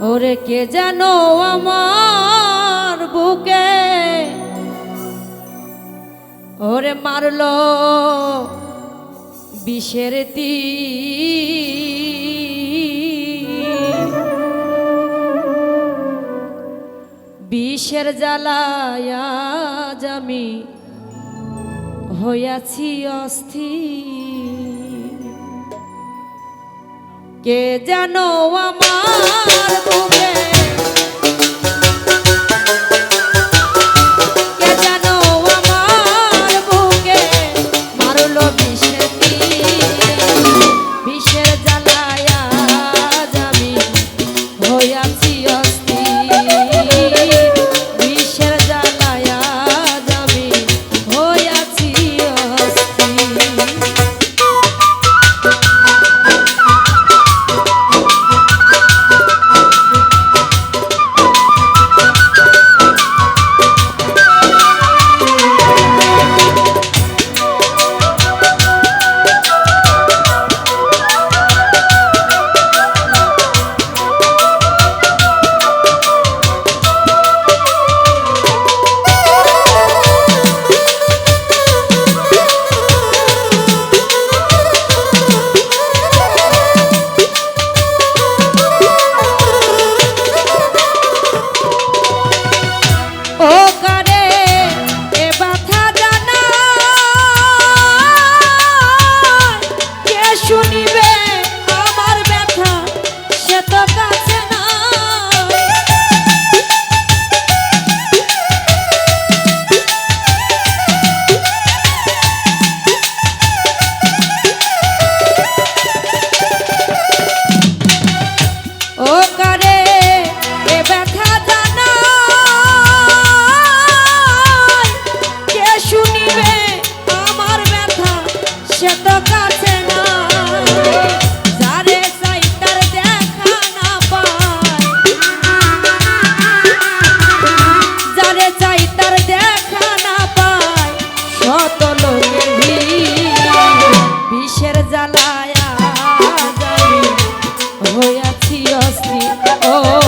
ওরে কে যেন আমার বুকে? ওরে মারলো বিষের তীর। বিষের জ্বালায় আজ আমি হইয়াছি অস্থির। কে জানো আমার শুনিবে আমার ব্যথা, সে তো কাছে না ও করে, এ ব্যথা জানা কে শুনিবে আমার ব্যথা, সে তো কাছে ভিড় বিষের জ্বালায় হইয়াছি অস্থির ও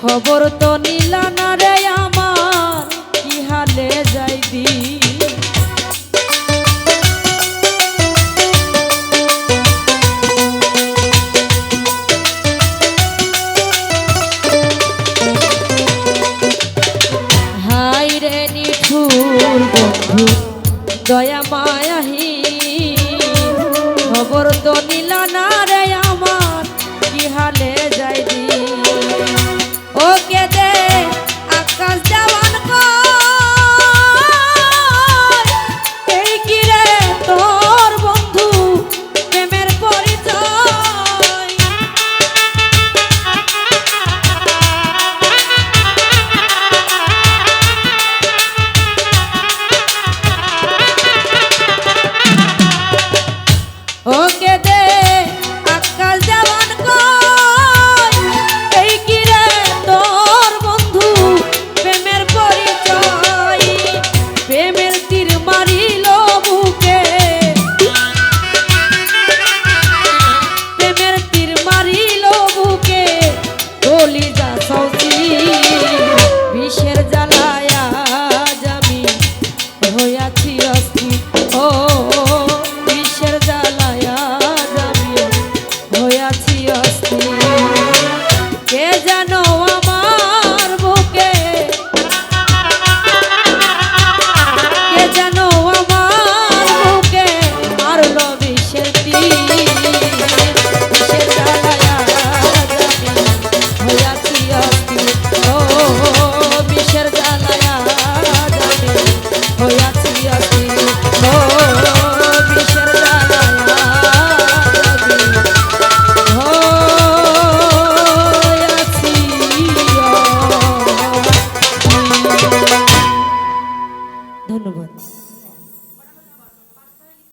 খবর তো নিলা না রে আমার কি হালে যাইবি? হাই রে নিঠুর বন্ধু।